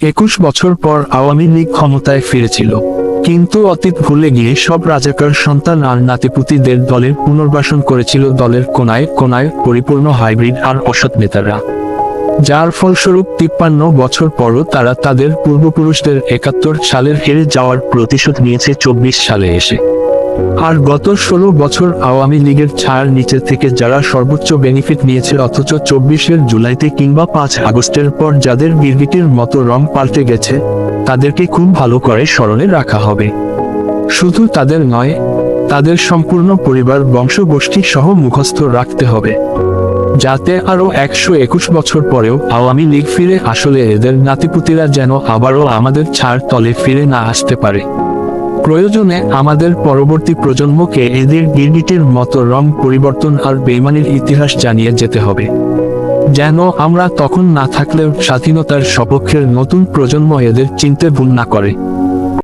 একুশ বছর পর আওয়ামী লীগ ক্ষমতায় ফিরেছিল। কিন্তু অতীত ভুলে গিয়ে সব রাজাকার সন্তান আর নাতিপুতিদের দলের পুনর্বাসন করেছিল দলের কোনায় কোনায় পরিপূর্ণ হাইব্রিড আর অসৎ নেতারা। যার ফলস্বরূপ তিপ্পান্ন বছর পরও তারা তাদের পূর্বপুরুষদের একাত্তর সালের হেরে যাওয়ার প্রতিশোধ নিয়েছে চব্বিশ সালে এসে। আর গত ষোলো বছর আওয়ামী লীগের ছায়ার নিচে থেকে যারা সর্বোচ্চ বেনিফিট নিয়েছে অথচ চব্বিশের জুলাইতে কিংবা পাঁচ আগস্টের পর যাদের বিরগিটির মতো রং পাল্টে গেছে, তাদেরকে খুব ভালো করে স্মরণে রাখা হবে। শুধু তাদের নয়, তাদের সম্পূর্ণ পরিবার বংশগোষ্ঠী সহ মুখস্থ রাখতে হবে। যাতে আরও একশো একুশ বছর পরেও আওয়ামী লীগ ফিরে আসলে এদের নাতিপুতিরা যেন আবারও আমাদের ছাড় তলে ফিরে না আসতে পারে। প্রয়োজনে আমাদের পরবর্তী প্রজন্মকে এদের গিরগিটির মতো রং পরিবর্তন আর বেমানির ইতিহাস জানিয়ে যেতে হবে। যেন আমরা তখন না থাকলেও স্বাধীনতার সপক্ষের নতুন প্রজন্ম এদের চিনতে ভুল না করে।